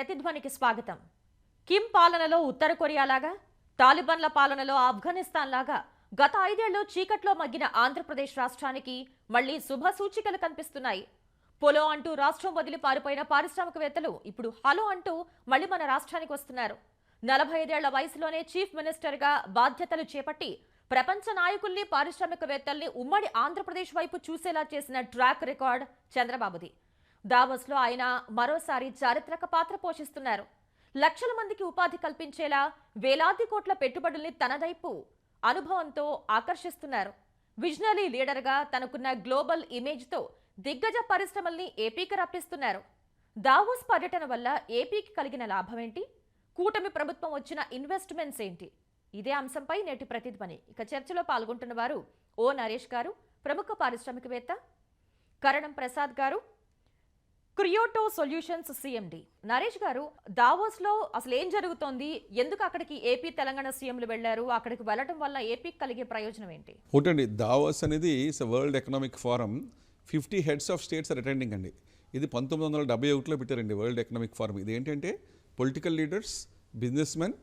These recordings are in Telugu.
ప్రతిధ్వనికి స్వాగతం. కిమ్ పాలనలో ఉత్తర కొరియా లాగా తాలిబాన్ల పాలనలో ఆఫ్ఘనిస్తాన్ లాగా గత ఐదేళ్ళు చీకట్లో మగ్గిన ఆంధ్రప్రదేశ్ రాష్ట్రానికి మళ్ళీ శుభ సూచికలు కనిపిస్తున్నాయి. పొలో అంటూ రాష్ట్రం వదిలి పారిపోయిన పారిశ్రామికవేత్తలు ఇప్పుడు హలో అంటూ మళ్ళీ మన రాష్ట్రానికి వస్తున్నారు. నలభై ఐదేళ్ళ వయసులోనే చీఫ్ మినిస్టర్గా బాధ్యతలు చేపట్టి ప్రపంచ నాయకుల్ని పారిశ్రామికవేత్తల్ని ఉమ్మడి ఆంధ్రప్రదేశ్ వైపు చూసేలా చేసిన ట్రాక్ రికార్డ్ చంద్రబాబుది. దావోస్లో ఆయన మరోసారి చారిత్రక పాత్ర పోషిస్తున్నారు. లక్షల మందికి ఉపాధి కల్పించేలా వేలాది కోట్ల పెట్టుబడుల్ని తనదైపు అనుభవంతో ఆకర్షిస్తున్నారు. విజనరీ లీడర్గా తనకున్న గ్లోబల్ ఇమేజ్తో దిగ్గజ పరిశ్రమల్ని ఏపీకి రప్పిస్తున్నారు. దావోస్ పర్యటన వల్ల ఏపీకి కలిగిన లాభమేంటి? కూటమి ప్రభుత్వం వచ్చిన ఇన్వెస్ట్మెంట్స్ ఏంటి? ఇదే అంశంపై నేటి ప్రతిధ్వని. ఇక చర్చలో పాల్గొంటున్న వారు ఓ నరేష్ గారు ప్రముఖ పారిశ్రామికవేత్త. కరణం ప్రసాద్ గారు క్రియోటో సొల్యూషన్స్ సిఎండి. నరేష్ గారు దావోస్లో అసలు ఏం జరుగుతోంది? ఎందుకు అక్కడికి ఏపీ తెలంగాణ సీఎంలు వెళ్ళారు అక్కడికి వెళ్ళడం వల్ల ఏపీకి కలిగే ప్రయోజనం ఏంటి? ఒకటండి దావోస్ అనేది world economic forum. Fifty heads of states are attending అండి. ఇది పంతొమ్మిది వందల డెబ్బై ఒకటిలో పెట్టారండి వరల్డ్ ఎకనామిక్ ఫారం. ఇది ఏంటంటే political leaders business men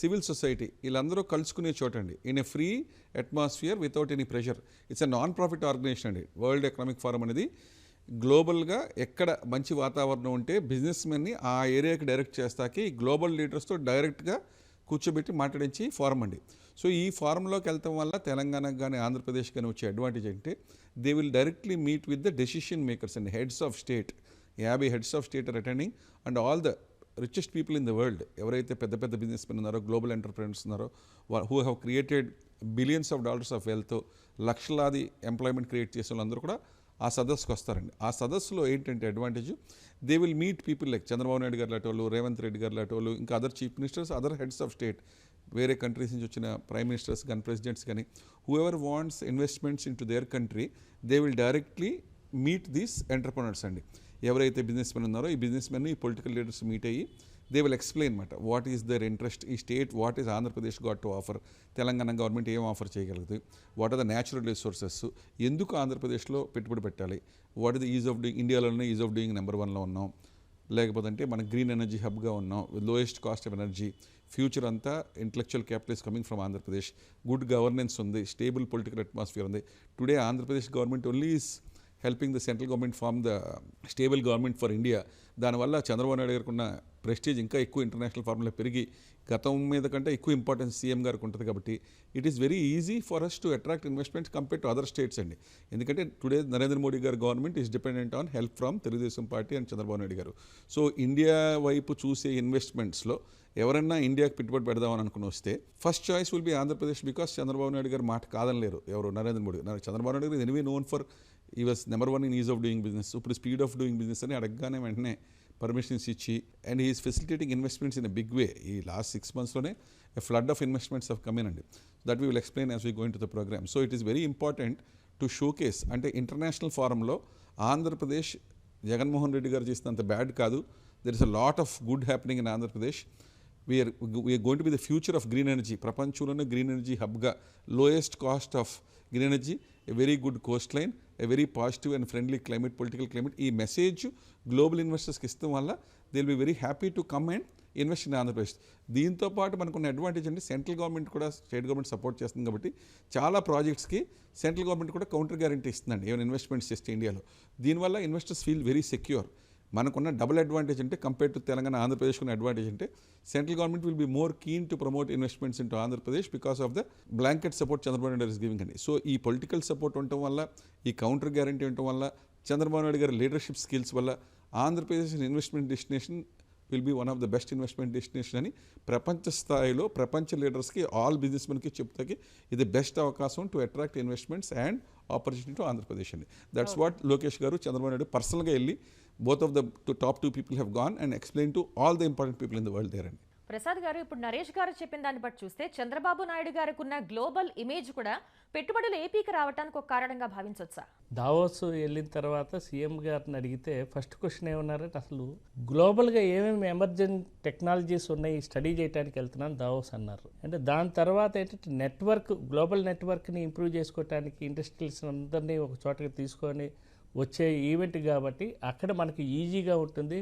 civil society వీళ్ళందరూ కలుసుకునే చోట అండి. In a free atmosphere without any pressure. It's a non profit organisation అండి. వరల్డ్ ఎకనామిక్ ఫారం అనేది గ్లోబల్గా ఎక్కడ మంచి వాతావరణం ఉంటే బిజినెస్ మెన్ని ఆ ఏరియాకి డైరెక్ట్ చేస్తాకి గ్లోబల్ లీడర్స్తో డైరెక్ట్గా కూర్చోబెట్టి మాట్లాడించి ఫారం అండి. సో ఈ ఫారంలోకి వెళ్ళటం వల్ల తెలంగాణకు కానీ ఆంధ్రప్రదేశ్ కానీ వచ్చే అడ్వాంటేజ్ అంటే they will directly meet with the decision makers and. Heads of state యాభై heads of state are attending and all the richest people in the world ఎవరైతే పెద్ద పెద్ద బిజినెస్ మెన్ ఉన్నారో గ్లోబల్ ఎంటర్ప్రైనర్స్ ఉన్నారో who have created billions of dollars of wealth లక్షలాది ఎంప్లాయ్మెంట్ క్రియేట్ చేసే వాళ్ళందరూ కూడా ఆ సదస్సుకు వస్తారండి. ఆ సదస్సులో ఏంటంటే advantage they will meet people like Chandrababu Naidu garu లాంటి రేవంత్ రెడ్డి గారు లాంటి ఇంకా other chief ministers other heads of state వేరే కంట్రీస్ నుంచి వచ్చిన ప్రైమ్ మినిస్టర్స్ కానీ ప్రెసిడెంట్స్ కానీ whoever wants investments into their country they will directly meet these entrepreneurs అండి. ఎవరైతే బిజినెస్ మెన్ ఉన్నారో ఈ బిజినెస్ మెన్ ఈ పొలిటికల్ లీడర్స్ మీట్ అయ్యి దే విల్ ఎక్స్ప్లెయిన్ అనమాట వాట్ ఈస్ దర్ ఇంట్రెస్ట్ ఈ state what is Andhra Pradesh got to offer Telangana government ఏం ఆఫర్ చేయగలుగుతుంది what are the natural resources ఎందుకు ఆంధ్రప్రదేశ్లో పెట్టుబడి పెట్టాలి? What is the ease of doing ఇండియాలోనే ఈజ్ ఆఫ్ డూయింగ్ నెంబర్ వన్లో ఉన్నాం. లేకపోతే అంటే మన గ్రీన్ ఎనర్జీ హబ్గా ఉన్నాం. Lowest cost of energy future అంతా intellectual capital is coming from Andhra Pradesh good governance ఉంది. స్టేబుల్ పొలిటికల్ అట్మాస్ఫియర్ ఉంది. Today Andhra Pradesh government only is helping the central government form the stable government for India దానివల్ల చంద్రబాబు నాయుడు గారికి ఉన్న ప్రెస్టేజ్ ఇంకా ఎక్కువ ఇంటర్నేషనల్ ఫార్మ్లో పెరిగి గతం మీద కంటే ఎక్కువ ఇంపార్టెన్స్ సీఎం గారికి ఉంటుంది కాబట్టి it is very easy for us to attract investments compare to other states అండి. ఎందుకంటే టుడే నరేంద్ర మోడీ గారి government is dependent on help from Telugu Desam party and Chandrababu Naidu garu. So India వైపు చూసే ఇన్వెస్ట్మెంట్స్లో ఎవరన్నా ఇండియాకి పెట్టుబడి పెడదామని అనుకుని వస్తే first choice will be Andhra Pradesh because Chandrababu Naidu garu మాట కాదనలేరు ఎవరు? Narendra Modi Chandrababu Naidu garu anyway known for ఈ was number one in ease of doing business ఇప్పుడు స్పీడ్ ఆఫ్ డూయింగ్ బిజినెస్ అని అడగగానే వెంటనే పర్మిషన్స్ ఇచ్చి and is facilitating investments in a big way ఈ last six మంత్స్లోనే a flood of investments of coming అండి. That we will explain as we going to the programme so it is very important to showcase అంటే ఇంటర్నేషనల్ ఫారంలో ఆంధ్రప్రదేశ్ జగన్మోహన్ రెడ్డి గారు చేసినంత బ్యాడ్ కాదు. There is a lot of good happening in Andhra Pradesh. We are we are going to be the future of green energy ప్రపంచంలోనే గ్రీన్ ఎనర్జీ హబ్గా lowest cost of green energy a very good coast line a very positive and friendly climate political climate ఈ మెసేజ్ గ్లోబల్ ఇన్వెస్టర్స్కి ఇస్తాం వల్ల they'll be very happy to come and invest in Andhra Pradesh దీంతో పాటు మనకున్న అడ్వాంటేజ్ అంటే సెంట్రల్ గవర్నమెంట్ కూడా స్టేట్ గవర్నమెంట్ సపోర్ట్ చేస్తుంది కాబట్టి చాలా ప్రాజెక్ట్స్కి సెంట్రల్ గవర్నమెంట్ కూడా కౌంటర్ గ్యారంటీ ఇస్తుందండి. ఏమైనా ఇన్వెస్ట్మెంట్స్ చేస్తే ఇండియాలో దీనివల్ల ఇన్వెస్టర్స్ ఫీల్ వెరీ సెక్యూర్ మనకున్న డబుల్ అడ్వాంటేజ్ అంటే కంపేర్ టు తెలంగాణ ఆంధ్రప్రదేశ్ ఉన్న అడ్వాంటేజ్ అంటే central government will be more keen to promote investments in to Andhra Pradesh because of the blanket support Chandrababu Naidu is giving అండి సో ఈ పొలిటికల్ సపోర్ట్ ఉండటం వల్ల ఈ కౌంటర్ గ్యారంటీ ఉండటం వల్ల చంద్రబాబు నాయుడు గారి లీడర్షిప్ స్కిల్స్ వల్ల Andhra Pradesh investment destination will be one of the best investment destination అని ప్రపంచ స్థాయిలో ప్రపంచ లీడర్స్కి ఆల్ బిజినెస్ మెన్కి చెప్తాకి ఇది బెస్ట్ అవకాశం to attract investments and opportunity to Andhra Pradesh అండి దట్స్ వాట్ లోకేష్ గారు చంద్రబాబు నాయుడు పర్సనల్గా వెళ్ళి both of the top two people have gone and explain to all the important people in the world there అండి ప్రసాద్ గారు ఇప్పుడు నరేష్ గారు చెప్పిన దాన్ని బట్టి చూస్తే చంద్రబాబు నాయుడు గారికి ఉన్న గ్లోబల్ ఇమేజ్ కూడా పెట్టుబడులు ఏపీకి రావడానికి ఒక కారణంగా భావించవచ్చా దావోస్ వెళ్ళిన తర్వాత సీఎం గారిని అడిగితే ఫస్ట్ క్వశ్చన్ ఏమన్నారంటే అసలు గ్లోబల్గా ఏమేమి ఎమర్జెంట్ టెక్నాలజీస్ ఉన్నాయి స్టడీ చేయడానికి వెళ్తున్నాను దావోస్ అన్నారు. అంటే దాని తర్వాత ఏంటంటే నెట్వర్క్ గ్లోబల్ నెట్వర్క్ని ఇంప్రూవ్ చేసుకోవడానికి ఇండస్ట్రీస్ అందరినీ ఒక చోటకి తీసుకొని వచ్చే ఈవెంట్ కాబట్టి అక్కడ మనకి ఈజీగా ఉంటుంది.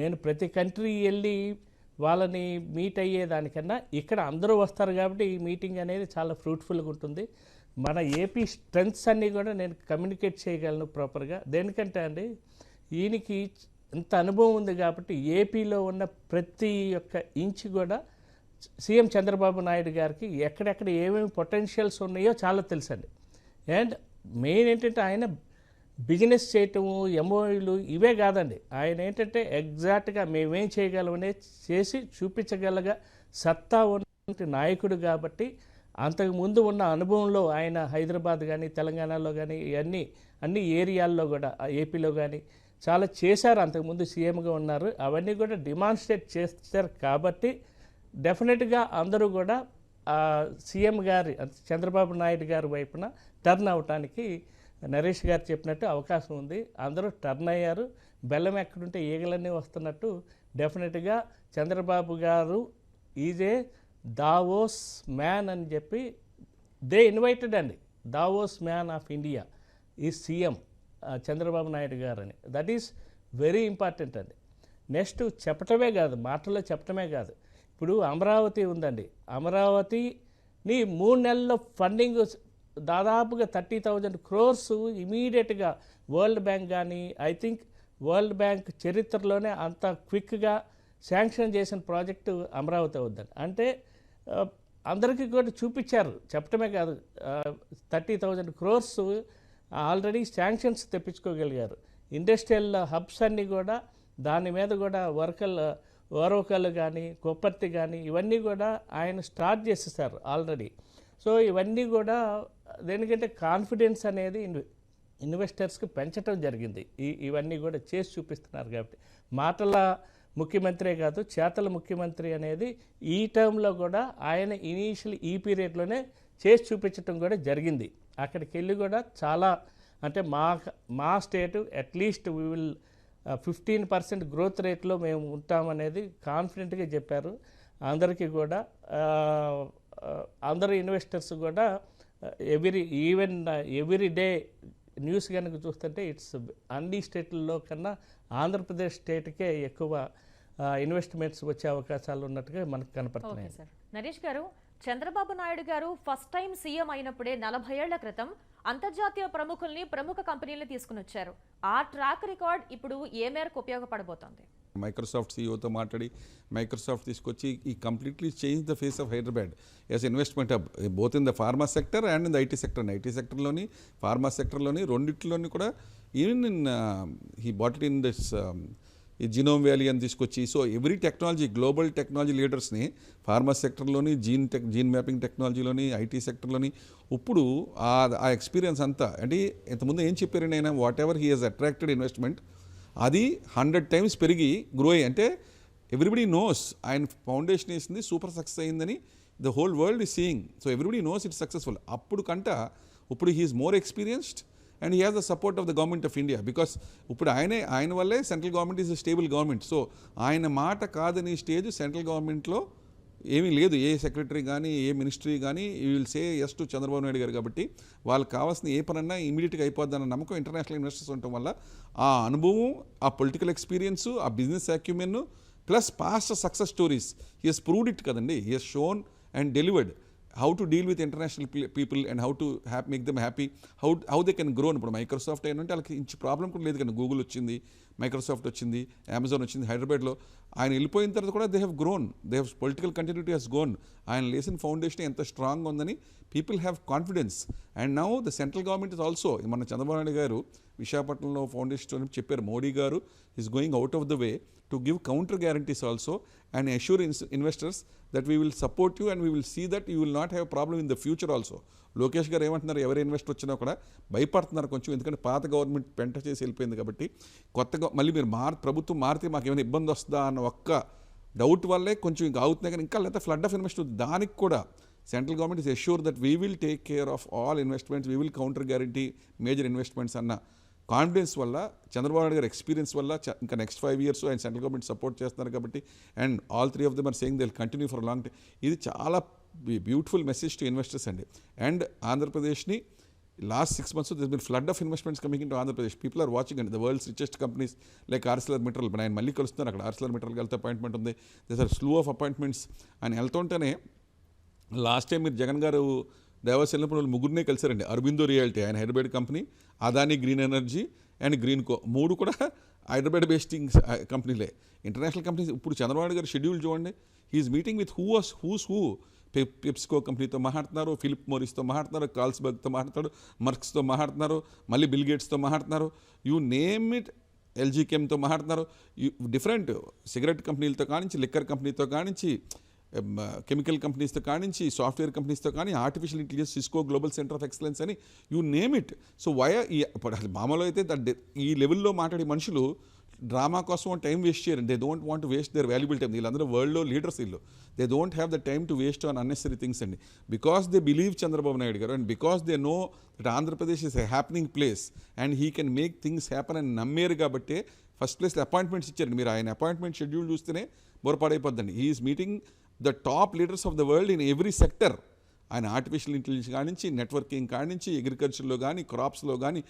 నేను ప్రతి కంట్రీ వెళ్ళి వాళ్ళని మీట్ అయ్యేదానికన్నా ఇక్కడ అందరూ వస్తారు కాబట్టి ఈ మీటింగ్ అనేది చాలా ఫ్రూట్ఫుల్గా ఉంటుంది. మన ఏపీ స్ట్రెంగ్స్ అన్నీ కూడా నేను కమ్యూనికేట్ చేయగలను ప్రాపర్గా. దేనికంటే అండి ఈయనకి ఇంత అనుభవం ఉంది కాబట్టి ఏపీలో ఉన్న ప్రతి ఒక్క ఇంచ్ కూడా సీఎం చంద్రబాబు నాయుడు గారికి ఎక్కడెక్కడ ఏమేమి పొటెన్షియల్స్ ఉన్నాయో చాలా తెలుసండి. అండ్ మెయిన్ ఏంటంటే ఆయన బిజినెస్ చేయటము ఎంఓఈలు ఇవే కాదండి. ఆయన ఏంటంటే ఎగ్జాక్ట్గా మేమేం చేయగలమనే చేసి చూపించగలగా సత్తా ఉన్న నాయకుడు కాబట్టి అంతకు ముందు ఉన్న అనుభవంలో ఆయన హైదరాబాద్ కానీ తెలంగాణలో కానీ ఇవన్నీ అన్ని ఏరియాల్లో కూడా ఏపీలో కానీ చాలా చేశారు. అంతకుముందు సీఎంగా ఉన్నారు. అవన్నీ కూడా డిమాన్స్ట్రేట్ చేస్తారు కాబట్టి డెఫినెట్గా అందరూ కూడా సీఎం గారి చంద్రబాబు నాయుడు గారి వైపున టర్న్ అవటానికి నరేష్ గారు చెప్పినట్టు అవకాశం ఉంది. అందరూ టర్న్ అయ్యారు. బెల్లం ఎక్కడుంటే ఈగలన్నీ వస్తున్నట్టు డెఫినెట్గా చంద్రబాబు గారు ఈజ్ ఏ దావోస్ మ్యాన్ అని చెప్పి దే ఇన్వైటెడ్ అండి. దావోస్ మ్యాన్ ఆఫ్ ఇండియా ఈ సీఎం చంద్రబాబు నాయుడు గారు అని దట్ ఈస్ వెరీ ఇంపార్టెంట్ అండి. నెక్స్ట్ చెప్పటమే కాదు మాటల్లో చెప్పటమే కాదు. ఇప్పుడు అమరావతి ఉందండి. అమరావతిని మూడు నెలల్లో ఫండింగ్ దాదాపుగా థర్టీ థౌజండ్ క్రోర్స్ ఇమీడియట్గా వరల్డ్ బ్యాంక్ కానీ ఐ థింక్ వరల్డ్ బ్యాంక్ చరిత్రలోనే అంత క్విక్గా శాంక్షన్ చేసిన ప్రాజెక్టు అమరావతి అవుద్దండి అంటే అందరికీ కూడా చూపించారు. చెప్పటమే కాదు thirty thousand crores already sanctions తెప్పించుకోగలిగారు. Industrial hubs అన్నీ కూడా దాని మీద కూడా వర్కల్ ఓరవకలు కానీ కొప్పర్తి కానీ ఇవన్నీ కూడా ఆయన స్టార్ట్ చేసేసారు ఆల్రెడీ. సో ఇవన్నీ కూడా దేనికంటే కాన్ఫిడెన్స్ అనేది ఇన్వెస్టర్స్కి పెంచడం జరిగింది. ఈ ఇవన్నీ కూడా చేసి చూపిస్తున్నారు కాబట్టి. మాటల ముఖ్యమంత్రే కాదు చేతల ముఖ్యమంత్రి అనేది ఈ టర్మ్లో కూడా ఆయన ఇనీషియల్ ఈ పీరియడ్లోనే చేసి చూపించడం కూడా జరిగింది. అక్కడికి వెళ్ళి కూడా చాలా అంటే మా మా state at least we will fifteen percent growth రేట్లో మేము ఉంటామనేది కాన్ఫిడెంట్గా చెప్పారు. అందరికీ కూడా అందరు ఇన్వెస్టర్స్ కూడా every even every day news కనుక చూస్తుంటే ఇట్స్ అన్ని స్టేట్లలో కన్నా ఆంధ్రప్రదేశ్ స్టేట్కే ఎక్కువ ఇన్వెస్ట్మెంట్స్ వచ్చే అవకాశాలు ఉన్నట్టుగా మనకు కనపడుతున్నాయి. సార్. నరేష్ గారు Chandrababu Naidu garu first time CM అయినప్పుడే నలభై ఏళ్ళ క్రితం అంతర్జాతీయ ప్రముఖుల్ని ప్రముఖ కంపెనీలు తీసుకుని వచ్చారు. ఆ ట్రాక్ రికార్డ్ ఇప్పుడు ఏ మేరకు ఉపయోగపడబోతోంది? మైక్రోసాఫ్ట్ సీఈఓతో మాట్లాడి మైక్రోసాఫ్ట్ తీసుకొచ్చి ఈ completely change the face of Hyderabad as investment hub. Both in the pharma sector and in the IT sector. IT సెక్టర్లోని pharma సెక్టర్లోని రెండింటిలోని కూడా even in he brought in this ఈ జీనోమ్ వ్యాలీ అని తీసుకొచ్చి so every technology global technology లీడర్స్ని pharma సెక్టర్లోని జీన్ టెక్ జీన్ మ్యాపింగ్ టెక్నాలజీలోని ఐటీ సెక్టర్లోని ఇప్పుడు ఆ ఆ ఎక్స్పీరియన్స్ అంతా అంటే ఇంతకుముందు ఏం చెప్పారని ఆయన whatever he has attracted investment అది హండ్రెడ్ టైమ్స్ పెరిగి గ్రో అయ్యి అంటే ఎవ్రీబడి నోస్ ఆయన ఫౌండేషన్ వేసింది సూపర్ సక్సెస్ అయిందని ద హోల్ వరల్డ్ ఈ seeing so everybody knows it successful అప్పుడు కంట ఇప్పుడు he is more experienced and he has the support of the government of India because ఇప్పుడు ఆయనే ఆయన వల్లే central government is stable government so ఆయన మాట కాదని స్టేజ్ సెంట్రల్ గవర్నమెంట్లో ఏమీ లేదు. ఏ సెక్రటరీ కానీ ఏ మినిస్ట్రీ కానీ ఈ will say yes to Chandrababu Naidu గారు కాబట్టి వాళ్ళకి కావాల్సిన ఏ పనన్నా ఇమీడియట్గా అయిపోద్దన్న నమ్మకం ఇంటర్నేషనల్ ఇన్వెస్టర్స్ ఉండటం వల్ల ఆ అనుభవం ఆ పొలిటికల్ ఎక్స్పీరియన్సు ఆ business acumen plus past success stories he has proved it కదండి. He has shown and delivered how to deal with international people and how to happy make them happy how how they can grow ఇప్పుడు మైక్రోసాఫ్ట్ ఏంటంటే వాళ్ళకి ఇంచు ప్రాబ్లం కూడా లేదు కానీ గూగుల్ వచ్చింది మైక్రోసాఫ్ట్ వచ్చింది అమెజాన్ వచ్చింది హైదరాబాద్లో ఆయన వెళ్ళిపోయిన తర్వాత కూడా they have grown they have political continuity has gone ఆయన లేసిన ఫౌండేషన్ ఎంత స్ట్రాంగ్ ఉందని people have confidence and now the central government is also మన చంద్రబాబు నాయుడు గారు విశాఖపట్నంలో ఫౌండేషన్ అని చెప్పారు. మోడీ గారు is going out of the way to give counter guarantees also and assure investors that we will support you and we will see that you will not have problem in the future also Lokesh గారు ఏమంటున్నారు? ఎవరు ఇన్వెస్ట్ వచ్చినా కూడా భయపడుతున్నారు కొంచెం. ఎందుకంటే పాత గవర్నమెంట్ పెంట చేసి వెళ్ళిపోయింది కాబట్టి కొత్తగా మళ్ళీ మీరు మార్ ప్రభుత్వం మారితే మాకు ఏమైనా ఇబ్బంది వస్తుందా అన్న ఒక్క డౌట్ వల్లే కొంచెం ఇంకా అవుతున్నాయి కానీ ఇంకా లేకపోతే ఫ్లడ్ ఆఫ్ ఇన్వెస్ట్ దానికి కూడా central government is assure that we will take care of all investments we will counter guarantee major investments అన్న కాన్ఫిడెన్స్ వల్ల చంద్రబాబు నాయుడు గారి ఎక్స్పీరియన్స్ వల్ల ఇంకా నెక్స్ట్ ఫైవ్ ఇయర్స్ ఆయన సెంట్రల్ గవర్నమెంట్ సపోర్ట్ చేస్తున్నారు కాబట్టి and all three of them are saying they'll continue for long time ఇది చాలా బ్యూటిఫుల్ మెసేజ్ టు ఇన్వెస్టర్స్ అండి. అండ్ ఆంధ్రప్రదేశ్ని last six months, so there's been flood of investments coming into Andhra Pradesh. People are watching it. The world's richest companies like ArcelorMittal, ఆయన మళ్ళీ కలుస్తున్నారు. అక్కడ ArcelorMittal వెళ్తే అపాయింట్మెంట్ ఉంది. This are slew of appointments ఆయన వెళ్తుంటేనే లాస్ట్ టైం మీరు జగన్ గారు డైవర్స్ వెళ్ళినప్పుడు వాళ్ళు ముగ్గురినే కలిసారండి. అరబిందో రియాలిటీ ఆయన Hyderabad company Adani green energy and Greenko మూడు కూడా హైదరాబాద్ బేస్టింగ్ కంపెనీలే. ఇంటర్నేషనల్ కంపెనీస్ ఇప్పుడు చంద్రబాబు గారు షెడ్యూల్ చూడండి. He is meeting with who was whose who PepsiCo కంపెనీతో మాట్లాడుతున్నారు ఫిలిప్ మోరిస్తో మాట్లాడుతున్నారు కాల్స్బర్గ్తో మాట్లాడుతాడు మర్క్స్తో మాట్లాడుతున్నారు మళ్ళీ బిల్ గేట్స్తో మాట్లాడుతున్నారు. యూ నేమ్ ఇట్ ఎల్జీ కెమ్తో మాట్లాడుతున్నారు డిఫరెంట్ సిగరెట్ కంపెనీలతో కానించి లిక్కర్ కంపెనీతో కానించి కెమికల్ కంపెనీస్తో కానించి సాఫ్ట్వేర్ కంపెనీస్తో కానీ artificial intelligence Cisco global centre of excellence అని యూ నేమ్ ఇట్. సో వయ ఈ మామూలు అయితే దట్ ఈ లెవెల్లో మాట్లాడే మనుషులు డ్రామా కోసం టైం వేస్ట్ చేయరు. They don't want waste their valuable time వీళ్ళందరూ వరల్డ్లో లీడర్స్ వీళ్ళు. They don't have the time to waste on unnecessary things అండి. Because they believe Chandrababu Naidu గారు and because they know that Andhra Pradesh is a happening place and he can make things happen అని నమ్మేరు కాబట్టి ఫస్ట్ ప్లేస్ అపాయింట్మెంట్స్ ఇచ్చారండి. మీరు ఆయన అపాయింట్మెంట్ షెడ్యూల్ చూస్తేనే బొరపాడైపోద్దండి he is meeting the top leaders of the world in every sector ఆయన ఆర్టిఫిషియల్ ఇంటెలిజెన్స్ కానించి నెట్వర్కింగ్ కానించి అగ్రికల్చర్లో కానీ క్రాప్స్లో కానీ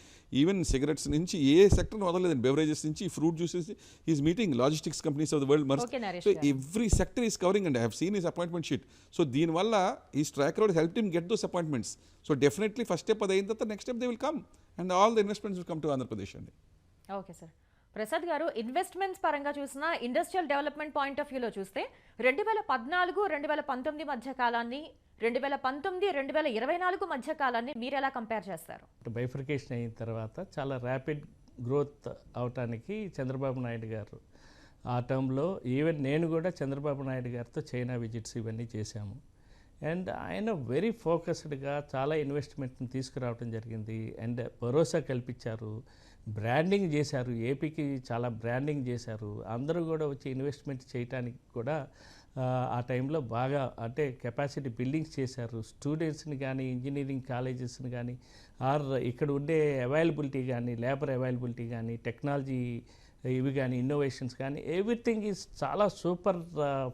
ఈవెన్ సిగరెట్స్ నుంచి ఏ సెక్టర్ వదలలేదండి. బెవరేజెస్ నుంచి fruit juices is meeting logistics companies of the world Mars so. Every sector is covering and I have seen is appointment sheet so దీనివల్ల ఈ strike road help them get those appointments so definitely first step అది అయిన తర్వాత next step they will come and all the investments will come to Andhra Pradesh అండి. Okay sir Prasad garu investments పరంగా చూసినా ఇండస్ట్రియల్ డెవలప్మెంట్ పాయింట్ ఆఫ్ వ్యూలో చూస్తే రెండు వేల పద్నాలుగు రెండు వేల పంతొమ్మిది మధ్య కాలాన్ని రెండు వేల పంతొమ్మిది రెండు వేల ఇరవై నాలుగు మధ్య కాలాన్ని మీరు ఎలా కంపేర్ చేస్తారు? బైఫర్కేషన్ అయిన తర్వాత చాలా ర్యాపిడ్ గ్రోత్ అవటానికి చంద్రబాబు నాయుడు గారు ఆ టర్మ్లో ఈవెన్ నేను కూడా చంద్రబాబు నాయుడు గారితో చైనా విజిట్స్ ఇవన్నీ చేశాము. అండ్ ఆయన వెరీ ఫోకస్డ్గా చాలా ఇన్వెస్ట్మెంట్ని తీసుకురావడం జరిగింది. అండ్ భరోసా కల్పించారు. బ్రాండింగ్ చేశారు. ఏపీకి చాలా బ్రాండింగ్ చేశారు. అందరూ కూడా వచ్చి ఇన్వెస్ట్మెంట్ చేయడానికి కూడా ఆ, టైంలో బాగా అంటే కెపాసిటీ బిల్డింగ్స్ చేశారు. స్టూడెంట్స్ని కానీ ఇంజనీరింగ్ కాలేజెస్ని కానీ ఆర్ ఇక్కడ ఉండే అవైలబిలిటీ కానీ లేబర్ అవైలబిలిటీ కానీ టెక్నాలజీ ఇవి కానీ ఇన్నోవేషన్స్ కానీ ఎవ్రీథింగ్ ఈజ్ చాలా సూపర్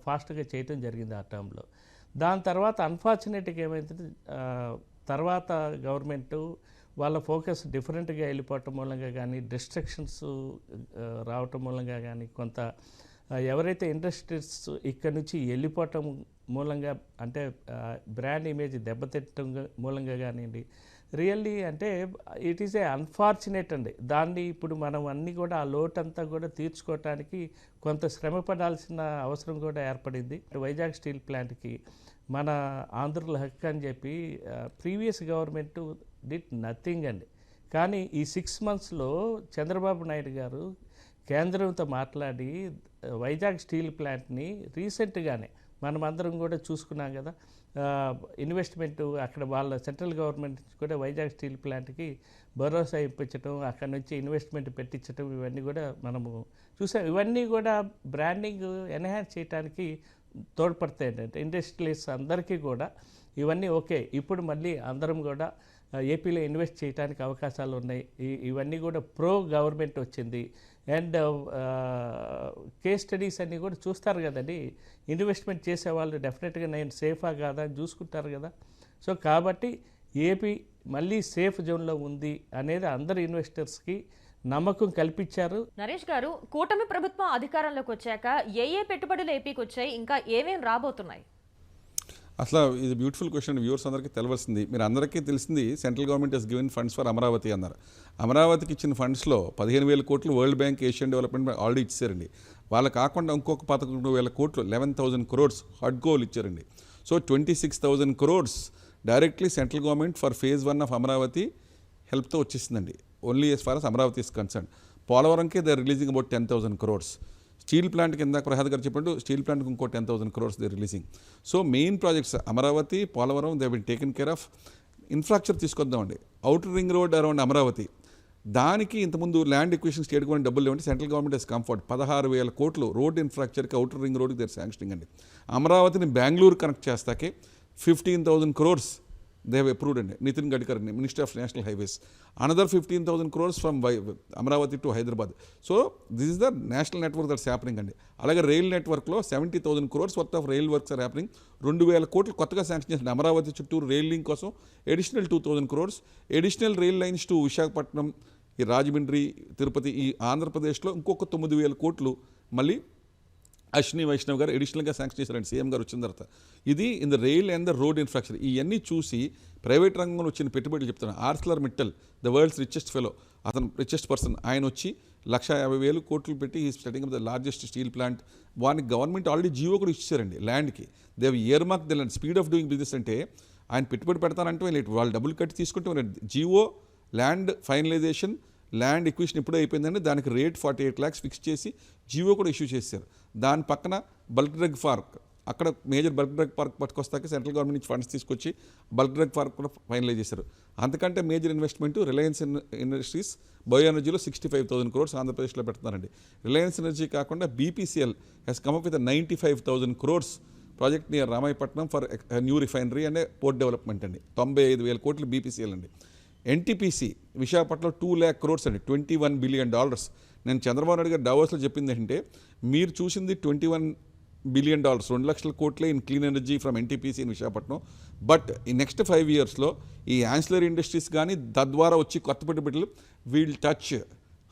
ఫాస్ట్గా చేయటం జరిగింది ఆ టర్మ్లో దాని తర్వాత అన్ఫార్చునేట్గా ఏమైంది తర్వాత గవర్నమెంట్ వాళ్ళ ఫోకస్ డిఫరెంట్గా వెళ్ళిపోవటం మూలంగా కానీ డిస్ట్రక్షన్స్ రావటం మూలంగా కానీ కొంత ఎవరైతే ఇండస్ట్రీస్ ఇక్కడ నుంచి వెళ్ళిపోవటం మూలంగా అంటే బ్రాండ్ ఇమేజ్ దెబ్బతిట్టడం మూలంగా కానివ్వండి రియల్లీ అంటే ఇట్ ఈస్ ఏ అన్ఫార్చునేట్ అండి. దాన్ని ఇప్పుడు మనం అన్నీ కూడా ఆ లోటంతా కూడా తీర్చుకోవటానికి కొంత శ్రమ పడాల్సిన అవసరం కూడా ఏర్పడింది. వైజాగ్ స్టీల్ ప్లాంట్కి మన ఆంధ్రుల హక్కు అని చెప్పి ప్రీవియస్ గవర్నమెంట్ డిట్ నథింగ్ అండి. కానీ ఈ సిక్స్ మంత్స్లో చంద్రబాబు నాయుడు గారు కేంద్రంతో మాట్లాడి వైజాగ్ స్టీల్ ప్లాంట్ని రీసెంట్గానే మనం అందరం కూడా చూసుకున్నాం కదా ఇన్వెస్ట్మెంట్ అక్కడ వాళ్ళ సెంట్రల్ గవర్నమెంట్ నుంచి కూడా వైజాగ్ స్టీల్ ప్లాంట్కి భరోసా ఇప్పించడం అక్కడ నుంచి ఇన్వెస్ట్మెంట్ పెట్టించడం ఇవన్నీ కూడా మనము చూసాం. ఇవన్నీ కూడా బ్రాండింగ్ ఎన్హాన్స్ చేయడానికి తోడ్పడతాయి అంటే ఇండస్ట్రియలిస్ట్ అందరికీ కూడా ఇవన్నీ ఓకే. ఇప్పుడు మళ్ళీ అందరం కూడా ఏపీలో ఇన్వెస్ట్ చేయడానికి అవకాశాలు ఉన్నాయి. ఇవన్నీ కూడా ప్రో గవర్నమెంట్ వచ్చింది. అండ్ కేస్ స్టడీస్ అన్నీ కూడా చూస్తారు కదండి. ఇన్వెస్ట్మెంట్ చేసే వాళ్ళు డెఫినెట్గా నేను సేఫా కాదా అని చూసుకుంటారు కదా. సో కాబట్టి ఏపీ మళ్ళీ సేఫ్ జోన్లో ఉంది అనేది అందరు ఇన్వెస్టర్స్కి నమ్మకం కల్పించారు. నరేష్ గారు కూటమి ప్రభుత్వం అధికారంలోకి వచ్చాక ఏ ఏ పెట్టుబడులు ఏపీకి వచ్చాయి ఇంకా ఏమేమి రాబోతున్నాయి? అసలు ఇది బ్యూటిఫుల్ క్వశ్చన్ వ్యూవర్స్ అందరికీ తెలవాల్సింది. మీరు అందరికీ తెలిసింది central government has given funds for Amaravati అన్నారు. అమరావతికి ఇచ్చిన ఫండ్స్లో పదిహేను వేల కోట్లు world bank Asian development bank already ఇచ్చారండి. వాళ్ళ కాకుండా ఇంకొక పదకొండు వేల కోట్లు లెవెన్ థౌసండ్ క్రోడ్స్ హడ్ గోల్ ఇచ్చారండి. So twenty six thousand crores directly central government for phase one of Amaravati హెల్ప్తో వచ్చేసిందండి. Only as far as Amaravati is concern పోలవరంకే they releasing about ten thousand crores steel plant కింద ప్రహాద్ గారు చెప్పినట్టు స్టీల్ ప్లాంట్కి ఇంకో ten thousand crores they releasing so main projects Amaravati Polavaram they been taken care of infrastructure తీసుకొద్దామండి. Outer ring road around Amaravati. దానికి ఇంతకుముందు ల్యాండ్ ఎక్విషన్ స్టేట్ గవర్నమెంట్ డబ్బులు లేవంటే సెంట్రల్ గవర్నమెంట్ ఇస్ కంఫర్ట్ పదహారు వేల కోట్లు రోడ్ ఇన్ఫ్రాస్ట్రక్చర్కి అవుటర్ రింగ్ రోడ్కి దగ్గర శాంక్షనింగ్ అండి. అమరావతిని Bengaluru connect చేస్తాకే fifteen thousand crores they have approved అండి Nitin Gadkari minister of national highways another fifteen thousand crores from Amaravati to Hyderabad so this is the national network that's happening అండి అలాగే రైల్ నెట్వర్క్లో seventy thousand crores worth of rail works are happening రెండు వేల కోట్లు కొత్తగా శాంక్షన్ చేసిన అమరావతి చుట్టూరు రైల్ లింక్ కోసం additional two thousand crores additional rail lines to Visakhapatnam ఈ రాజమండ్రి తిరుపతి ఈ ఆంధ్రప్రదేశ్లో ఇంకొక తొమ్మిది వేల కోట్లు మళ్ళీ అశ్విని వైష్ణవ్ గారు అడిషనల్గా శాంక్షన్ చేశారండి. సీఎం గారు వచ్చిన తర్వాత. ఇది in the rail and the road infrastructure ఇవన్నీ చూసి ప్రైవేట్ రంగంలో వచ్చిన పెట్టుబడులు చెప్తున్నాను Arcelor Mittal the world's richest fellow అతను రిచెస్ట్ పర్సన్ ఆయన వచ్చి లక్ష యాభై వేలు కోట్లు పెట్టి ఈ setting of the largest steel plant వానికి గవర్నమెంట్ ఆల్రెడీ జియో కూడా ఇచ్చారండి ల్యాండ్కి they earmark the land speed of doing business అంటే ఆయన పెట్టుబడి పెడతానంటే లేట్. వాళ్ళు డబ్బులు కట్టి తీసుకుంటే GO land finalization land acquisition ఇప్పుడే అయిపోయిందండి. దానికి rate forty eight lakhs fix చేసి జియో కూడా ఇష్యూ చేశారు. దాని పక్కన బల్క్ డ్రగ్ పార్క్ అక్కడ మేజర్ బల్క్ డ్రగ్ పార్క్ పట్టుకొస్తాక సెంట్రల్ గవర్నమెంట్ నుంచి ఫండ్స్ తీసుకొచ్చి బల్క్ డ్రగ్ పార్క్ కూడా ఫైనలైజ్ చేశారు. అంతకంటే major investment Reliance Industries bio ఎనర్జీలో సిక్స్టీ ఫైవ్ థౌసండ్ క్రోర్స్ ఆంధ్రప్రదేశ్లో పెడుతున్నారండి. రిలయన్స్ ఎనర్జీ కాకుండా BPCL has come up with ninety five thousand crores project near Ramayapatnam for new refinery and port development అండి. తొంభై ఐదు వేల కోట్లు బీపీసీఎల్ అండి. ఎన్టీపీసీ విశాఖపట్నంలో టూ ల్యాక్ క్రోర్స్ అండి. ట్వంటీ వన్ బిలియన్ డాలర్స్ నేను చంద్రబాబు నాయుడు గారు డావోస్లో చెప్పింది ఏంటంటే మీరు చూసింది ట్వంటీ వన్ బిలియన్ డాలర్స్ రెండు లక్షల కోట్లే in clean energy from NTPC in Visakhapatnam. But ఈ నెక్స్ట్ ఫైవ్ ఇయర్స్లో ఈ యాన్సిలరీ ఇండస్ట్రీస్ కానీ తద్వారా వచ్చి కొత్త పెట్టుబడులు will touch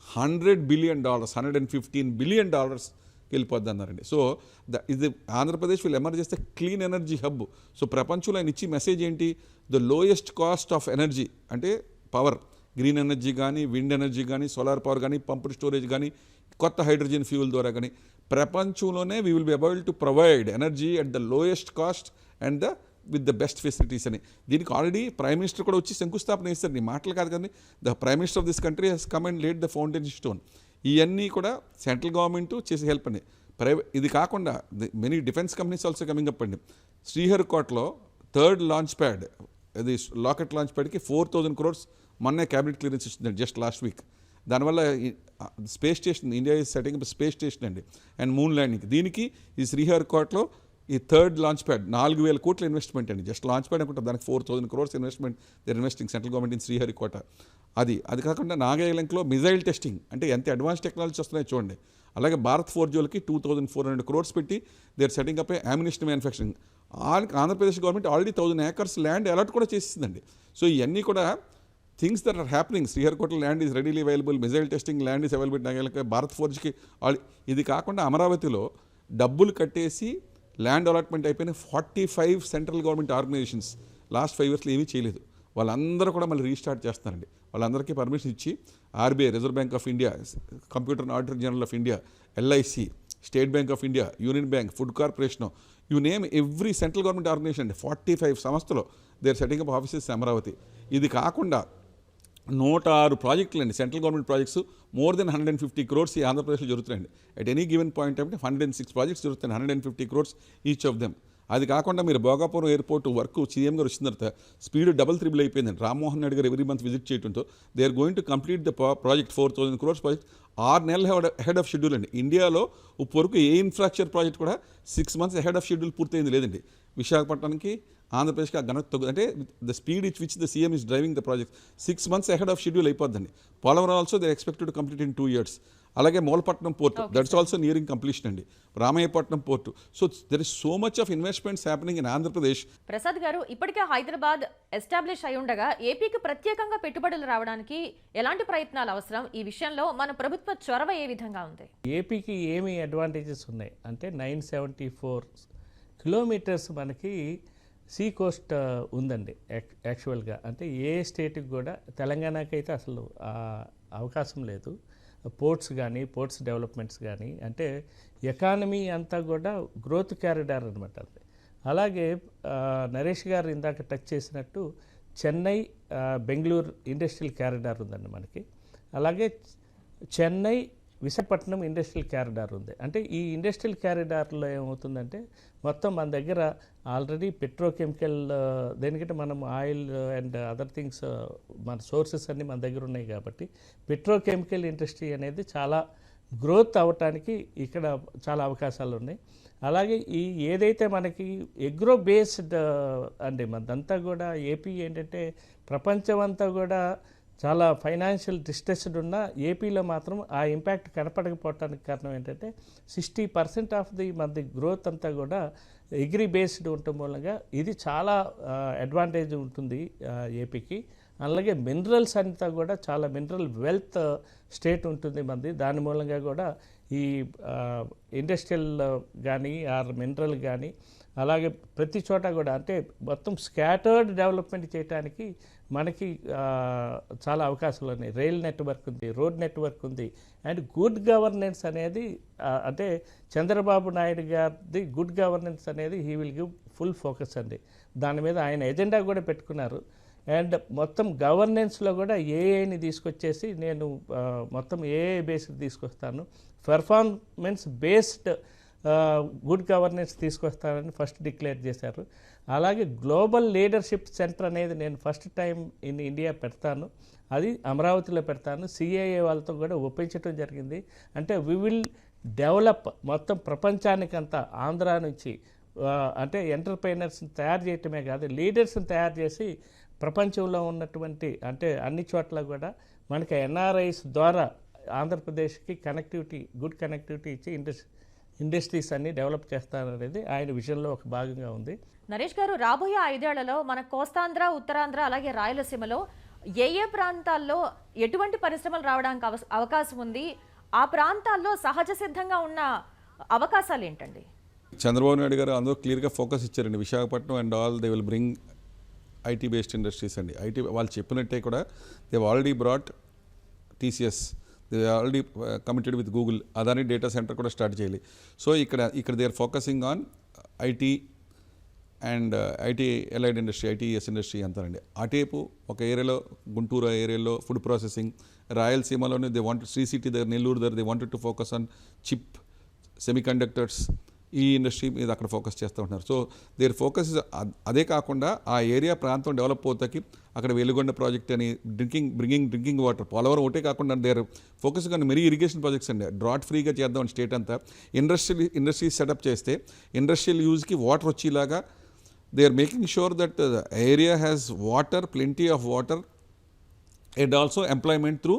hundred billion dollars hundred and fifteen billion dollars వెళ్ళిపోద్ది అన్నారండి సో ద ఇది ఆంధ్రప్రదేశ్ వీళ్ళు ఎమర్జ్ చేస్తే క్లీన్ ఎనర్జీ హబ్ సో ప్రపంచంలో ఆయన ఇచ్చి మెసేజ్ ఏంటి? The lowest cost of energy అంటే పవర్ గ్రీన్ ఎనర్జీ కానీ విండ్ ఎనర్జీ కానీ సోలార్ పవర్ కానీ పంప్డ్ స్టోరేజ్ కానీ కొత్త హైడ్రోజన్ ఫ్యూల్ ద్వారా కానీ ప్రపంచంలోనే we will be able to provide energy at the lowest cost and the with the best facilities అని. దీనికి ఆల్రెడీ ప్రైమ్ మినిస్టర్ కూడా వచ్చి శంకుస్థాపన చేస్తారు నీ మాటలు కాదు కానీ the prime minister of this country has come and laid the foundation stone ఇవన్నీ కూడా సెంట్రల్ గవర్నమెంట్ చేసే హెల్ప్ అండి ప్రైవేట్ ఇది కాకుండా many defence companies also coming up అండి. శ్రీహరికోటలో థర్డ్ లాంచ్ ప్యాడ్ ఇది లాకెట్ లాంచ్ ప్యాడ్కి ఫోర్ థౌజండ్ క్రోర్స్ మొన్నే క్యాబినెట్ క్లియరెన్స్ ఇచ్చిందండి జస్ట్ లాస్ట్ వీక్ దానివల్ల space station India is setting up space station అండి అండ్ మూన్ ల్యాండింగ్ దీనికి ఈ శ్రీహరికోటలో ఈ థర్డ్ లాంచ్ ప్యాడ్ నాలుగు వేల కోట్ల ఇన్వెస్ట్మెంట్ అండి జస్ట్ లాంచ్ ప్యాడ్ అనుకుంటా దానికి four thousand crores investment they're investing central government in Sriharikota అది అది కాకుండా నాగాలంకలో మిజైల్ టెస్టింగ్ అంటే ఎంత అడ్వాన్స్ టెక్నాలజీ వస్తున్నాయో చూడండి. అలాగే Bharat ఫోర్జోల్కి two thousand four hundred crores పెట్టి their setting up ammunition manufacturing Andhra Pradesh government already thousand acres land allot కూడా చేసిందండి. సో ఇవన్నీ కూడా things that are happening Sriharikota land is readily available missile testing land is available Nagalanka Bharat ఫోర్జ్కి ఇది కాకుండా అమరావతిలో డబ్బులు కట్టేసి ల్యాండ్ అలాట్మెంట్ అయిపోయిన forty five central government organisations last five ఇయర్స్లో ఏమీ చేయలేదు. వాళ్ళందరూ కూడా మళ్ళీ రీస్టార్ట్ చేస్తారండి వాళ్ళందరికీ పర్మిషన్ ఇచ్చి RBI reserve bank of India computer auditor general of India LIC state bank of India union bank food corporation you name every central government organisation అండి ఫార్టీ ఫైవ్ సంస్థలో they're setting up offices Amaravati ఇది కాకుండా నూట ఆరు ప్రాజెక్టులు అండి central government projects more than hundred and fifty crores ఈ ఆంధ్రప్రదేశ్లో జరుగుతున్నాయండి. అట్ ఎనీ గివెన్ పాయింట్ అంటే హండ్రెడ్ అండ్ సిక్స్ ప్రాజెక్ట్స్ జరుగుతాయి hundred and fifty crores each of them. అది కాకుండా మీరు Bhogapuram airport work CM garu వచ్చిన తర్వాత స్పీడ్ డబల్ త్రిబుల్ అయిపోయిందండి. Rammohan Reddy garu every month visit చేయడంతో they are going to complete the project four thousand crores project. ఆరు నెలల హెడ్ ఆఫ్ షెడ్యూల్ అండి. ఇండియాలో ఇప్పటివరకు ఏ ఇన్ఫ్రాస్ట్రక్చర్ ప్రాజెక్ట్ కూడా six months head of schedule పూర్తయింది లేదండి. విశాఖపట్నంకి ఆంధ్రప్రదేశ్కి ఆ ఘనత తగ్గు అంటే the speed which which the CM is driving the project six months ahead of schedule అయిపోద్దండి. Polavaram also they expected to complete in two years అలాగే Moolapatnam port that's also nearing completion అండి. Ramayapatnam port. So there is so much of investments happening in Andhra Pradesh. Prasad గారు ఇప్పటికే హైదరాబాద్ ఎస్టాబ్లిష్ అయి ఉండగా ఏపీకి ప్రత్యేకంగా పెట్టుబడులు రావడానికి ఎలాంటి ప్రయత్నాలు అవసరం? ఈ విషయంలో మన ప్రభుత్వ చొరవ ఏ విధంగా ఉంది? ఏపీకి ఏమి అడ్వాంటేజెస్ ఉన్నాయి? అంటే నైన్ సెవెంటీ ఫోర్ కిలోమీటర్స్ మనకి సీ కోస్ట్ ఉందండి యాక్- యాక్చువల్గా. అంటే ఏ స్టేట్కి కూడా తెలంగాణకైతే అసలు అవకాశం లేదు. పోర్ట్స్ కానీ పోర్ట్స్ డెవలప్మెంట్స్ కానీ అంటే ఎకానమీ అంతా కూడా గ్రోత్ క్యారిడార్ అనమాట అది. అలాగే నరేష్ గారు ఇందాక టచ్ చేసినట్టు చెన్నై బెంగళూరు ఇండస్ట్రియల్ క్యారిడార్ ఉందండి మనకి. అలాగే చెన్నై విశాఖపట్నం ఇండస్ట్రియల్ క్యారిడార్ ఉంది. అంటే ఈ ఇండస్ట్రియల్ క్యారిడార్లో ఏమవుతుందంటే మొత్తం మన దగ్గర ఆల్రెడీ పెట్రోకెమికల్ దేనికంటే మనం ఆయిల్ అండ్ అదర్ థింగ్స్ మన సోర్సెస్ అన్నీ మన దగ్గర ఉన్నాయి కాబట్టి పెట్రోకెమికల్ ఇండస్ట్రీ అనేది చాలా గ్రోత్ అవ్వటానికి ఇక్కడ చాలా అవకాశాలు ఉన్నాయి. అలాగే ఈ ఏదైతే మనకి ఎగ్రో బేస్డ్ అండి మనదంతా కూడా ఏపీ ఏంటంటే ప్రపంచం అంతా కూడా చాలా ఫైనాన్షియల్ డిస్ట్రెస్డ్ ఉన్న ఏపీలో మాత్రం ఆ ఇంపాక్ట్ కనపడకపోవటానికి కారణం ఏంటంటే సిక్స్టీ పర్సెంట్ ఆఫ్ ది మన గ్రోత్ అంతా కూడా ఎగ్రీ బేస్డ్ ఉండటం మూలంగా ఇది చాలా అడ్వాంటేజ్ ఉంటుంది ఏపీకి. అలాగే మినరల్స్ అంతా కూడా చాలా మినరల్ వెల్త్ స్టేట్ ఉంటుంది మనది దాని మూలంగా కూడా ఈ ఇండస్ట్రియల్ కానీ ఆర్ మినరల్ కానీ అలాగే ప్రతి చోట కూడా అంటే మొత్తం స్కాటర్డ్ డెవలప్మెంట్ చేయడానికి మనకి చాలా అవకాశాలు ఉన్నాయి. రైల్ నెట్వర్క్ ఉంది రోడ్ నెట్వర్క్ ఉంది. అండ్ గుడ్ గవర్నెన్స్ అనేది అంటే చంద్రబాబు నాయుడు గారిది గుడ్ గవర్నెన్స్ అనేది he will give full focus అండి. దాని మీద ఆయన ఎజెండా కూడా పెట్టుకున్నారు. అండ్ మొత్తం గవర్నెన్స్లో కూడా ఏఐని తీసుకొచ్చేసి నేను మొత్తం ఏఐ బేస్డ్ తీసుకొస్తాను. పెర్ఫార్మెన్స్ బేస్డ్ గుడ్ గవర్నెన్స్ తీసుకొస్తానని ఫస్ట్ డిక్లేర్ చేశారు. అలాగే గ్లోబల్ లీడర్షిప్ సెంటర్ అనేది నేను ఫస్ట్ టైం ఇన్ ఇండియా పెడతాను. అది అమరావతిలో పెడతాను. సిఏఏ వాళ్ళతో కూడా ఒప్పించడం జరిగింది. అంటే వి విల్ డెవలప్ మొత్తం ప్రపంచానికంతా ఆంధ్ర నుంచి అంటే ఎంటర్ప్రైనర్స్ని తయారు చేయటమే కాదు లీడర్స్ని తయారు చేసి ప్రపంచంలో ఉన్నటువంటి అంటే అన్ని చోట్ల కూడా మనకి ఎన్ఆర్ఐస్ ద్వారా ఆంధ్రప్రదేశ్కి కనెక్టివిటీ గుడ్ కనెక్టివిటీ ఇచ్చి ఇండస్ట్రీ ఇండస్ట్రీస్ అన్ని డెవలప్ చేస్తారనేది ఆయన విజన్లో ఒక భాగంగా ఉంది. నరేష్ గారు రాబోయే ఐదేళ్ళలో మన కోస్తాంధ్ర ఉత్తరాంధ్ర అలాగే రాయలసీమలో ఏ ఏ ప్రాంతాల్లో ఎటువంటి పరిశ్రమలు రావడానికి అవ- అవకాశం ఉంది? ఆ ప్రాంతాల్లో సహజ సిద్ధంగా ఉన్న అవకాశాలు ఏంటండి? చంద్రబాబు నాయుడు గారు అందరూ క్లియర్గా ఫోకస్ ఇచ్చారండి. Visakhapatnam and all they will bring IT based industries అండి. ఐటీ వాళ్ళు చెప్పినట్టే కూడా they already brought TCS they already committed with Google Adani data centre కూడా స్టార్ట్ చేయాలి. సో ఇక్కడ ఇక్కడ they are focusing on IT and IT allied industry ITES industry అంతారండి అటేపు ఒక ఏరియాలో గుంటూరు ఏరియాలో ఫుడ్ ప్రాసెసింగ్ రాయలసీమలోనే దే వాంట్ శ్రీ సిటీ దగ్గర నెల్లూరు దగ్గర they wanted to focus on chip semi conductors ఈ ఇండస్ట్రీ మీద అక్కడ ఫోకస్ చేస్తూ ఉంటున్నారు. సో దేర్ ఫోకస్ అదే కాకుండా ఆ ఏరియా ప్రాంతం డెవలప్ అవుతాకి అక్కడ వెలుగొండ ప్రాజెక్ట్ అని drinking bringing drinking water Polavaram ఒకటే కాకుండా దేర్ ఫోకస్ కానీ మెరీ ఇరిగేషన్ ప్రాజెక్ట్స్ అండి. డ్రాట్ ఫ్రీగా చేద్దాం స్టేట్ అంతా ఇండస్ట్రియల్ ఇండస్ట్రీస్ సెటప్ చేస్తే ఇండస్ట్రియల్ యూజ్కి వాటర్ వచ్చేలాగా they are making sure that area has water plenty of water and also employment through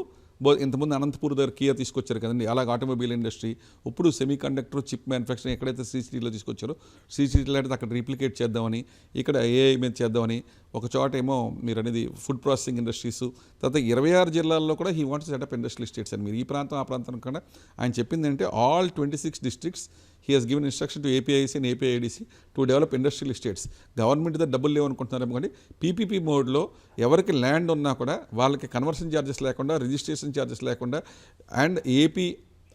ఇంతకుముందు అనంతపూర్ దగ్గర కియా తీసుకొచ్చారు కదండి అలాగే ఆటోమొబైల్ ఇండస్ట్రీ ఇప్పుడు సెమీ కండక్టర్ చిప్ మ్యానుఫ్యాక్చరింగ్ ఎక్కడైతే సీసీటీలో తీసుకొచ్చారో సీసీటీలో అయితే అక్కడ రీప్లికేట్ చేద్దామని ఇక్కడ ఏఐ మీద చేద్దామని ఒక చోట ఏమో మీరు అనేది ఫుడ్ ప్రాసెసింగ్ ఇండస్ట్రీస్ తర్వాత ఇరవై ఆరు జిల్లాల్లో కూడా he wants set up industrial estates అని. మీరు ఈ ప్రాంతం ఆ ప్రాంతం కన్నా ఆయన చెప్పింది అంటే all twenty six districts he has given instruction to APIC and APIDC to develop industrial estates government దగ్గర డబ్బులు లేవనుకుంటున్నారేమో కానీ పీపీపీ మోడ్లో ఎవరికి ల్యాండ్ ఉన్నా కూడా వాళ్ళకి కన్వర్షన్ ఛార్జెస్ లేకుండా రిజిస్ట్రేషన్ ఛార్జెస్ లేకుండా అండ్ ఏపీ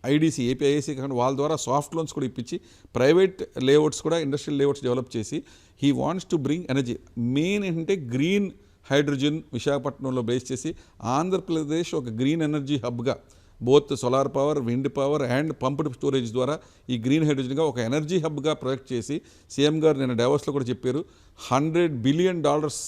ఐడీసీ ఏపీఐసి కాకుండా వాళ్ళ ద్వారా సాఫ్ట్ లోన్స్ కూడా ఇప్పించి ప్రైవేట్ లేఅవుట్స్ కూడా ఇండస్ట్రియల్ లేఅవుట్స్ డెవలప్ చేసి he wants to bring energy main ఏంటంటే గ్రీన్ హైడ్రోజన్ విశాఖపట్నంలో బేస్ చేసి ఆంధ్రప్రదేశ్ ఒక గ్రీన్ ఎనర్జీ హబ్గా both solar power wind power and pumped storage ద్వారా ఈ గ్రీన్ హైడ్రోజన్గా ఒక ఎనర్జీ హబ్గా ప్రొజెక్ట్ చేసి సీఎం గారు నేను డైవర్స్లో కూడా చెప్పారు. హండ్రెడ్ బిలియన్ డాలర్స్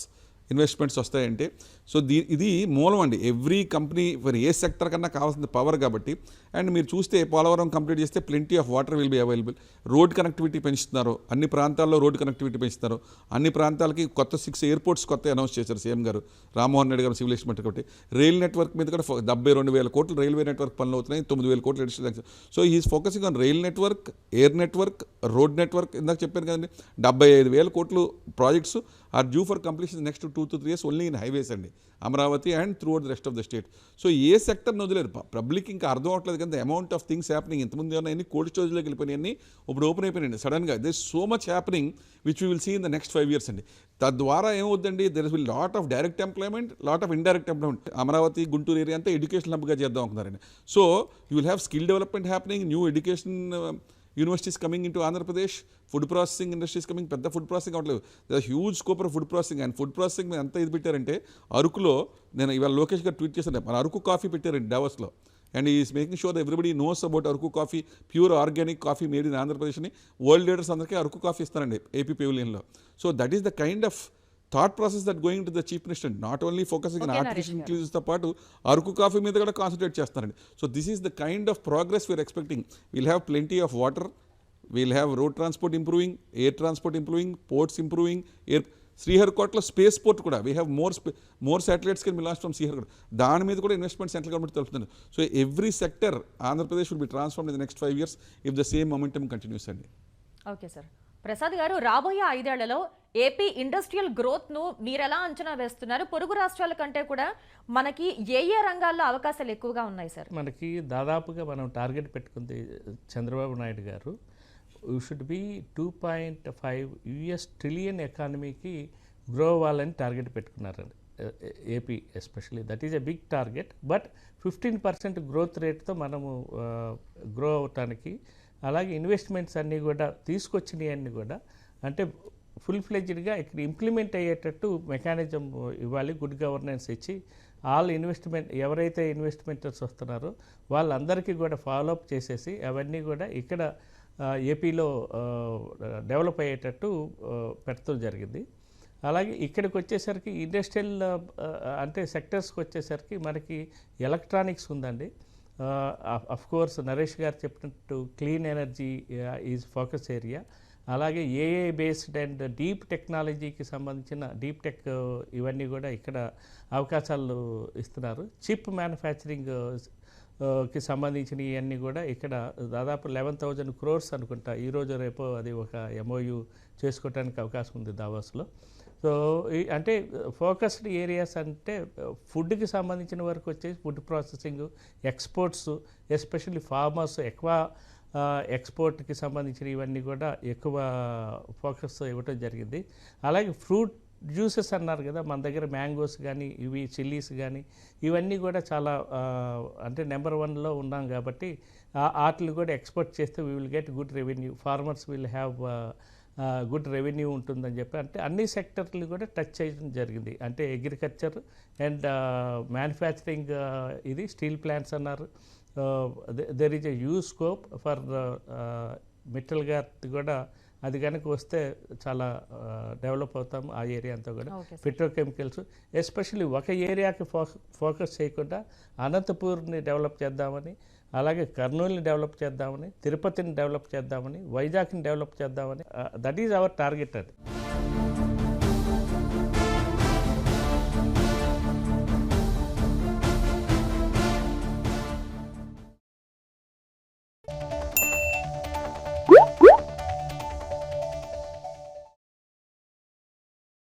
ఇన్వెస్ట్మెంట్స్ వస్తాయంటే సో దీ ఇది మూలం అండి. Every company for a sector కన్నా కావాల్సింది పవర్ కాబట్టి. అండ్ మీరు చూస్తే పోలవరం కంప్లీట్ చేస్తే plenty of water will be available road connectivity పెంచుతున్నారు. అన్ని ప్రాంతాల్లో రోడ్ కనెక్టివిటీ పెంచుతున్నారు అన్ని ప్రాంతాలకి కొత్త సిక్స్ ఎయిర్పోర్ట్స్ కొత్త అనౌన్స్ చేశారు CM garu. Rammohan Reddy garu civil estimate కాబట్టి. రైల్ నెట్వర్క్ మీద కూడా డెబ్బై రెండు వేల కోట్లు రైల్వే నెట్వర్క్ పనులు అవుతున్నాయి. తొమ్మిది వేల కోట్లు additional so is focusing on rail network air network road network ఇందాక చెప్పాను కదండి. డెబ్బై ఐదు వేల కోట్లు projects are due for completion next two to three years only in highways అండి. Amaravati and throughout the rest of the state so ఏ సెక్టర్ని వదిలేరు. పబ్లిక్ ఇంకా అర్థం అవట్లేదు కానీ అమౌంట్ ఆఫ్ థింగ్స్ హ్యాపెనింగ్ ఇంతకుముందు ఏమన్నా కోల్డ్ స్టోరేజ్లోకి వెళ్ళిపోయినాయి ఇప్పుడు ఓపెన్ అయిపోయినాయి సడన్గా this so much happening which will see in the next five years అండి. తద్వారా ఏమవుద్దండి? There is will lot of direct employment lot of indirect employment Amaravati Guntur area అంతా ఎడ్యుకేషన్ హబ్గా చేద్దాం అనుకున్నారండి so you will have skill development happening new education universities coming into Andhra Pradesh food processing industries coming పెద్ద ఫుడ్ ప్రాసెసింగ్ అవ్వట్లేదు. Huge scope of food processing and food processing మీద ఎంత ఇది పెట్టారంటే అరకులో నేను ఇవాళ లోకేష్ గారు ట్వీట్ చేశాను. మన అరకు కాఫీ పెట్టారండి డావస్లో and is making sure everybody knows about Araku coffee pure organic coffee made in ఆంధ్రప్రదేశ్ని వరల్డ్ లీడర్స్ అందరికీ అరకు కాఫీ ఇస్తారండి AP పెవిలియన్లో so that is the kind of thought process that going to the chief minister not only focusing on artificial. ఇంక్రీజెస్తో పాటు అరకు కాఫీ మీద కూడా కాన్సన్ట్రేట్ చేస్తున్నారండి so this is the kind of progress we're expecting will have plenty of water will have road transport improving air transport improving ports improving air శ్రీహరికోటలో space port కూడా we have more more satellites can last from Sriharikota. దాని మీద కూడా ఇన్వెస్ట్మెంట్ సెంట్రల్ గవర్నమెంట్ తెలుపుతుంది. So every sector Andhra Pradesh will be transform in the next five years if the same momentum continues అండి. ఓకే సార్ ప్రసాద్ గారు రాబోయే ఐదేళ్ళలో ఏపీ ఇండస్ట్రియల్ గ్రోత్ను మీరెలా అంచనా వేస్తున్నారు? పొరుగు రాష్ట్రాల కంటే కూడా మనకి ఏ ఏ రంగాల్లో అవకాశాలు ఎక్కువగా ఉన్నాయి సార్? మనకి దాదాపుగా మనం టార్గెట్ పెట్టుకుంది Chandrababu Naidu garu. You should be two point five US trillion ఎకానమీకి గ్రో అవ్వాలని target పెట్టుకున్నారండి AP especially that is a big target but fifteen percent growth రేట్తో మనము గ్రో అవటానికి అలాగే ఇన్వెస్ట్మెంట్స్ అన్నీ కూడా తీసుకొచ్చినవి అన్నీ కూడా అంటే ఫుల్ ఫ్లెజ్డ్గా ఇక్కడ ఇంప్లిమెంట్ అయ్యేటట్టు మెకానిజం ఇవ్వాలి గుడ్ గవర్నెన్స్ ఇచ్చి ఆల్ ఇన్వెస్ట్మెంట్ ఎవరైతే ఇన్వెస్ట్మెంటర్స్ వస్తున్నారో వాళ్ళందరికీ కూడా ఫాలోఅప్ చేసేసి అవన్నీ కూడా ఇక్కడ ఏపీలో డెవలప్ అయ్యేటట్టు పెట్టడం జరిగింది. అలాగే ఇక్కడికి వచ్చేసరికి ఇండస్ట్రియల్ అంటే సెక్టర్స్కి వచ్చేసరికి మనకి ఎలక్ట్రానిక్స్ ఉందండి. అఫ్ కోర్స్ నరేష్ గారు చెప్పినట్టు clean energy is focus area అలాగే ఏఏ బేస్డ్ అండ్ డీప్ టెక్నాలజీకి సంబంధించిన డీప్ టెక్ ఇవన్నీ కూడా ఇక్కడ అవకాశాలు ఇస్తున్నారు. చిప్ మ్యానుఫ్యాక్చరింగ్కి సంబంధించిన ఇవన్నీ కూడా ఇక్కడ దాదాపు లెవెన్ థౌజండ్ క్రోర్స్ అనుకుంటా. ఈరోజు రేపు అది ఒక ఎంఓయూ చేసుకోవడానికి అవకాశం ఉంది దావాస్లో. సో ఈ అంటే ఫోకస్డ్ ఏరియాస్ అంటే ఫుడ్కి సంబంధించిన వరకు వచ్చేసి food processing exports especially farmers ఎక్కువ ఎక్స్పోర్ట్కి సంబంధించిన ఇవన్నీ కూడా ఎక్కువ ఫోకస్ ఇవ్వటం జరిగింది. అలాగే ఫ్రూట్ జ్యూసెస్ అన్నారు కదా మన దగ్గర మ్యాంగోస్ కానీ ఇవి చిల్లీస్ కానీ ఇవన్నీ కూడా చాలా అంటే నెంబర్ వన్లో ఉన్నాం కాబట్టి వాటిని కూడా ఎక్స్పోర్ట్ చేస్తే we will get good revenue. Farmers will have good revenue ఉంటుందని చెప్పి అంటే అన్ని సెక్టర్లు కూడా టచ్ చేయడం జరిగింది. అంటే అగ్రికల్చర్ అండ్ మ్యానుఫ్యాక్చరింగ్ ఇది స్టీల్ ప్లాంట్స్ అన్నారు. There is a huge scope for Mittal గారి కూడా అది కనుక వస్తే చాలా డెవలప్ అవుతాం ఆ ఏరియా అంతా కూడా. పెట్రోకెమికల్స్ ఎస్పెషల్లీ ఒక ఏరియాకి ఫోకస్ చేయకుండా అనంతపూర్ని డెవలప్ చేద్దామని అలాగే కర్నూలుని డెవలప్ చేద్దామని తిరుపతిని డెవలప్ చేద్దామని వైజాగ్ని డెవలప్ చేద్దామని దట్ ఈజ్ అవర్ టార్గెట్ అది.